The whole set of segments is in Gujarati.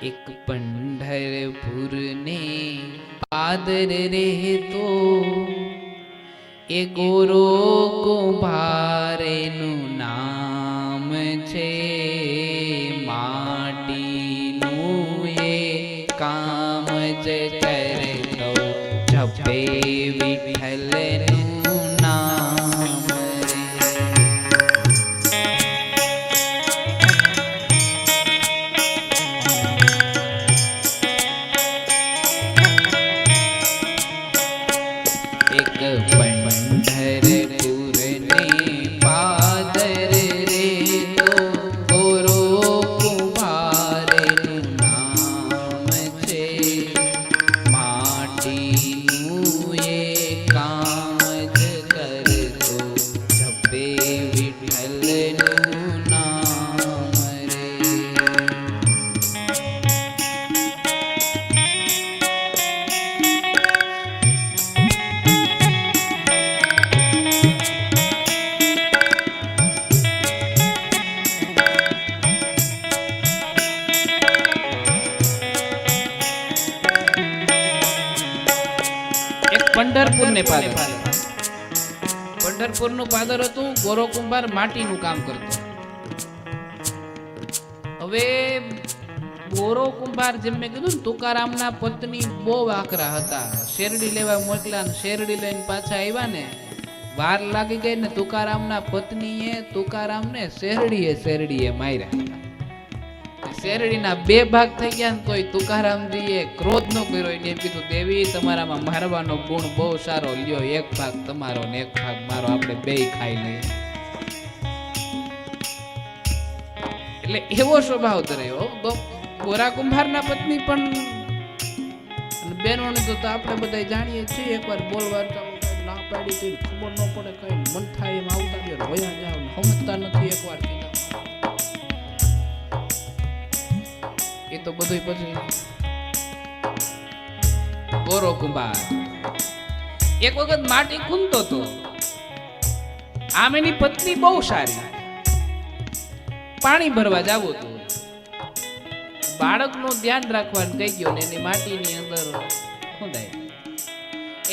એક પંઢરપુરને પાદર રહેતો એ ગોરો કુંભારેનું નામ છે માટીનું એ કામ જ કરતો જપે વિઠ્ઠલનું ને પાદર પંઢરપુરનું પાદર હતું ગોરો કુંભાર માટીનું કામ કરતો. હવે ગોરો કુંભાર જેમ મેં કીધું ને, તુકારામના પત્ની બહુ આકરા હતા. શેરડી લેવા મોકલા ને, શેરડી લઈને પાછા આવ્યા ને, વાર લાગી ગઈ ને તુકારામના પત્નીએ, તુકારામને શેરડીએ શેરડીએ માર્યા. શેરડીના બે ભાગ થઈ ગયા ને તોય તુકારામજીએ ક્રોધ ન કર્યો એને એમ કીધું, દેવી, તમારામાં મારવાનો ગુણ બહુ સારો. લ્યો, એક ભાગ તમારો ને એક ભાગ મારો. આપણે બે ખાઈ લઈએ. એટલે એવો સ્વભાવ ધરાયો ગોરા કુંભારના પત્ની પણ બેનોને તો આપણે બધા જાણીએ છીએ, એકવાર બોલવા ના પાડી તો ખબર ન પડે, કઈ મન થાય એમ આવતા રહ્યો વયા જાવ સમજતા નથી એકવાર. તો બધું પછી ગોરો કુંભાર. એક વખત માટી ખૂંદતો હતો આમ એની પત્ની બહુ સારી. પાણી ભરવા જાવું હતું. બાળકનું ધ્યાન રાખવાનું કહી ગયો ને એની માટીની અંદર ખૂંદાય.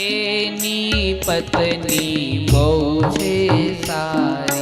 એની પત્ની બહુ છે સારી.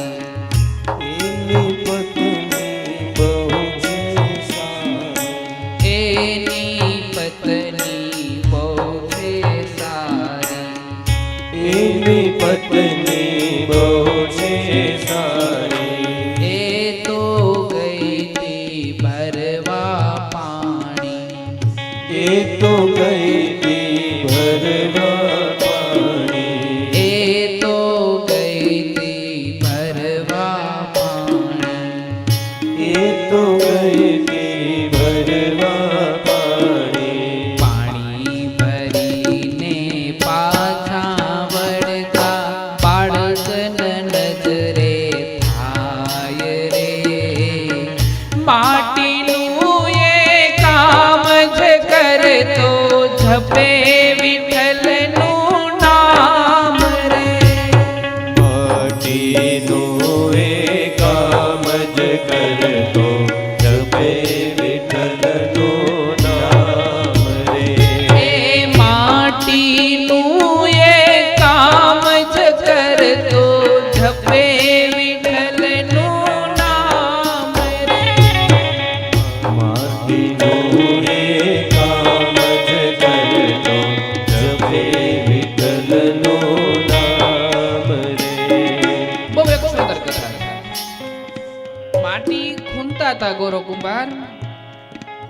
હતા ગોરો કુંભાર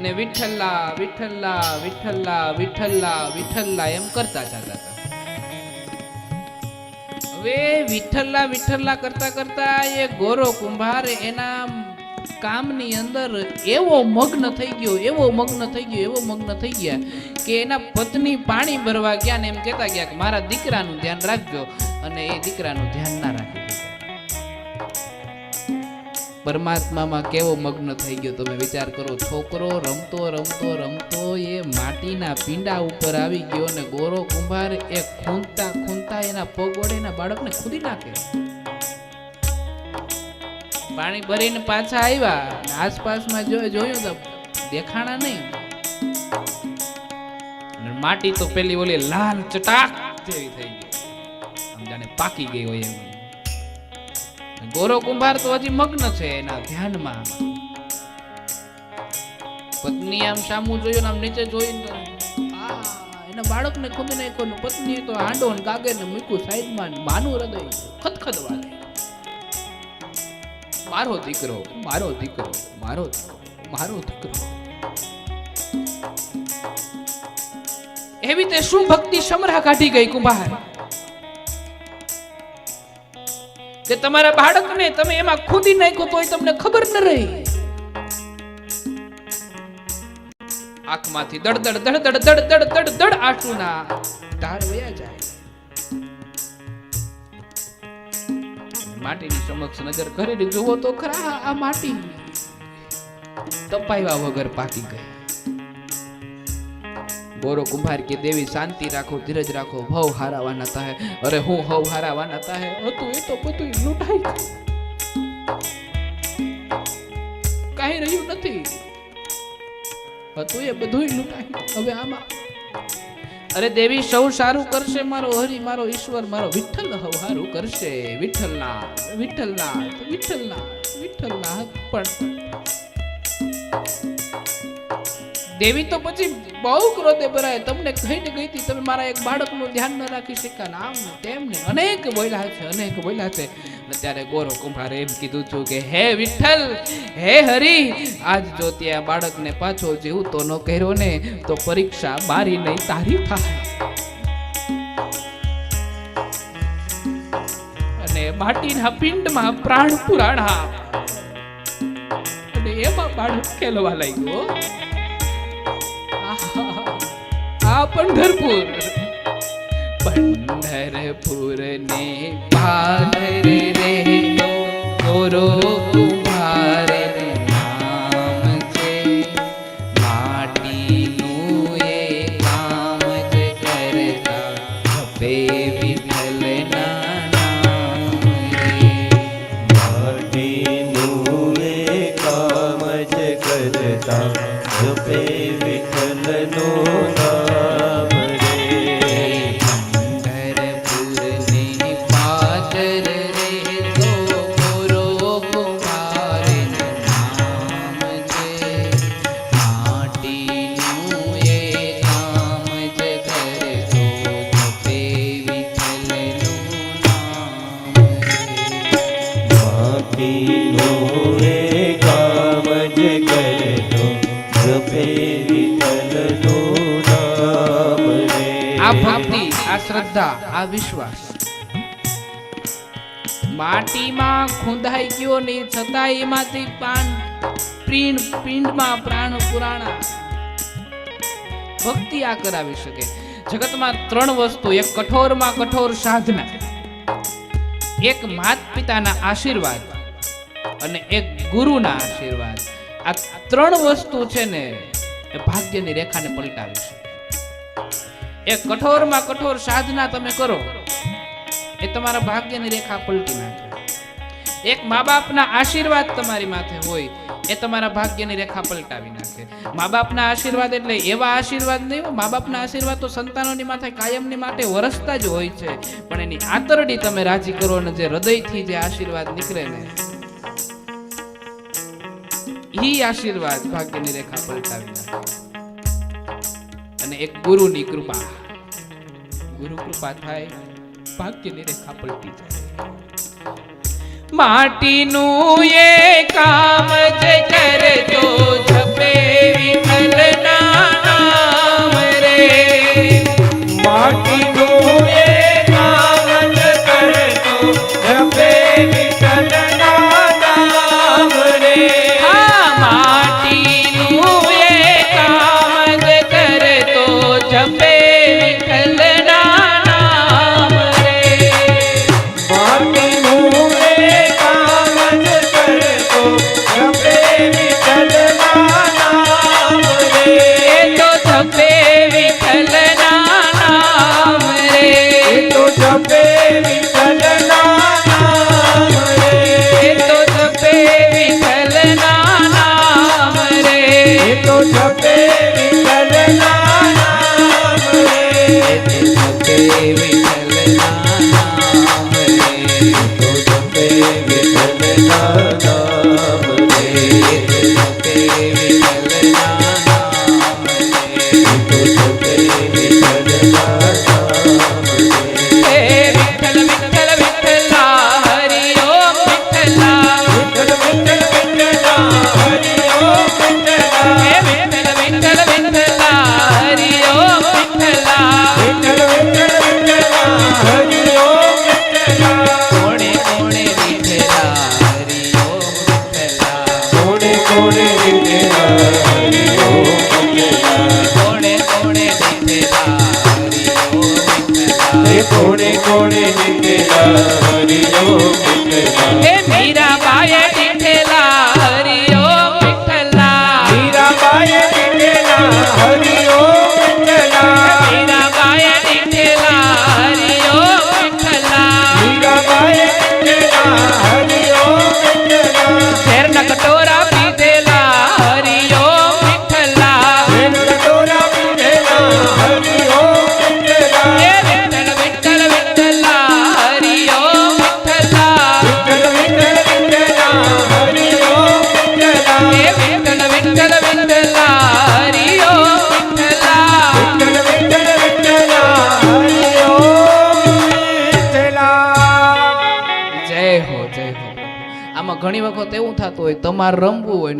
ને વિઠ્ઠલા વિઠ્ઠલા વિઠ્ઠલા વિઠ્ઠલા વિઠ્ઠલા એમ કરતા જતા હતા. હવે વિઠ્ઠલા વિઠ્ઠલા કરતા કરતા એ ગોરો કુંભાર એના કામની અંદર એવો મગ્ન થઈ ગયો, એવો મગ્ન થઈ ગયો, એવો મગ્ન થઈ ગયા કે એના પત્ની પાણી ભરવા ગયા ને એમ કહેતા ગયા કે મારા દીકરાનું ધ્યાન રાખજો અને એ દીકરાનું ધ્યાન ના રાખી. પરમાત્મામાં કેવો મગ્ન થઈ ગયો તમે વિચાર કરો, છોકરો રમતો રમતો રમતો એ માટીના પીંડા ઉપર આવી ગયો ને ગોરો કુંભાર એ ખૂંદતા ખૂંદતા એના પગ વડે એના બાળકને ખુદી નાખે. પાણી ભરીને પાછા આવ્યા આસપાસમાં જો જોયું તો દેખાણા નહીં. માટી તો પેલી ઓલી લાલ ચટાક જેવી થઈ ગઈ. જાણે પાકી ગઈ હોય એમ. ગોરો કુંભાર તો હજી મગ્ન છે એના ધ્યાનમાં. પત્ની આમ સામું જોયું આમ નીચે જોઈને એના બાળકને ખબર નાખ્યો ને પત્નીએ તો હાંડો ને કાગળ ને મૂક્યું સાઈડમાં માનું હૃદય. ખતખત વાલે. મારો દીકરો મારો દીકરો, મારો મારો દીકરો. એવી તે શું ભક્તિ સમરા કાઢી ગઈ કુંભાર? કે તમારા બાળકને તમે એમાં ખોદી નાખ્યો તોય તમને ખબર ન રહી. આંખમાંથી દડ દડ દડ દડ દડ દડ દડ દડ આંસુના ધાર વયા જાય. માટીની સમક્ષ નજર કરીને જુઓ તો ખરા આ માટી તપાવ્યા વગર પાકી ગઈ. ગોરો કુંભાર કે દેવી શાંતિ રાખો, ધીરજ રાખો ભવ હારાવાના તાહે. અરે હું હવ હારાવાના તાહે? હતું એ તો બધું લૂંટાઈ કાઈ રહ્યું નથી. હતું એ બધું લૂંટાઈ હવે આમાં અરે દેવી, સૌ સારું કરશે મારો હરી, મારો ઈશ્વર, મારો વિઠ્ઠલ હવ સારું કરશે. વિઠ્ઠલના વિઠ્ઠલના વિઠ્ઠલના વિઠ્ઠલના પણ દેવી તો પછી બહુ ક્રોધે ભરાય. તમને કહીને ગઈ તમે મારા એક બાળકનું ધ્યાન ન રાખી શક્યા ને ને તેમ અનેક બોલ્યા છે, અનેક બોલ્યા છે. ત્યારે ગોરો કુંભારે એમ કીધું છું કે, હે વિઠ્ઠલ, હે હરી, આજ જો ત્યાં બાળકને પાછો જીવતો ન કર્યો ને, તો પરીક્ષા મારી નહીં, તારી થાય. અને માટીના પિંડમાં પ્રાણ પુરાણા. અને એમાં બાળક ખેલવા લાગ્યો. हा पंढरपूर. पंढरपूर ने पार रे गोरो શ્રદ્ધા, આ વિશ્વાસ. માટીમાં ખૂંદાઈ ગયો ને છતાં એમાંથી પાન પિંડ પિંડમાં પ્રાણ પુરાણા. ભક્તિ આ કરાવી શકે. જગતમાં ત્રણ વસ્તુ, એક કઠોરમાં કઠોર સાધના, એક માત પિતાના આશીર્વાદ અને એક ગુરુના આશીર્વાદ. આ ત્રણ વસ્તુ છે ને એ ભાગ્યની રેખાને પલટાવી છે એ કઠોરમાં કઠોર સાધના તમે કરો. એ તમારા ભાગ્યની રેખા પલટી નાખે. એક મા બાપના આશીર્વાદ તમારી માથે હોય, એ તમારા ભાગ્યની રેખા પલટાવી નાખે. મા બાપના આશીર્વાદ એટલે એવા આશીર્વાદ નહીં. મા બાપના આશીર્વાદ તો સંતાનોની માથે, કાયમની માટે વરસતા જ હોય છે. પણ એની આંતરડી તમે રાજી કરો અને જે હૃદયથી જે આશીર્વાદ નીકળે ને, ઈ આશીર્વાદ ભાગ્યની રેખા પલટાવી નાખે. અને એક ગુરુની કૃપા. ગુરુ કૃપા થાય, ભાગ્યની રેખા પલટી જાય. માટીનું એ કામ જ કરજો કોણે કોણે જીતેલા હરિયો વિઠલા હે મીરાબાએ જીતેલા હરિયો વિઠલા મીરાબાએ જીતેલા હરિયો થતો હોય તમારે રમવું હોય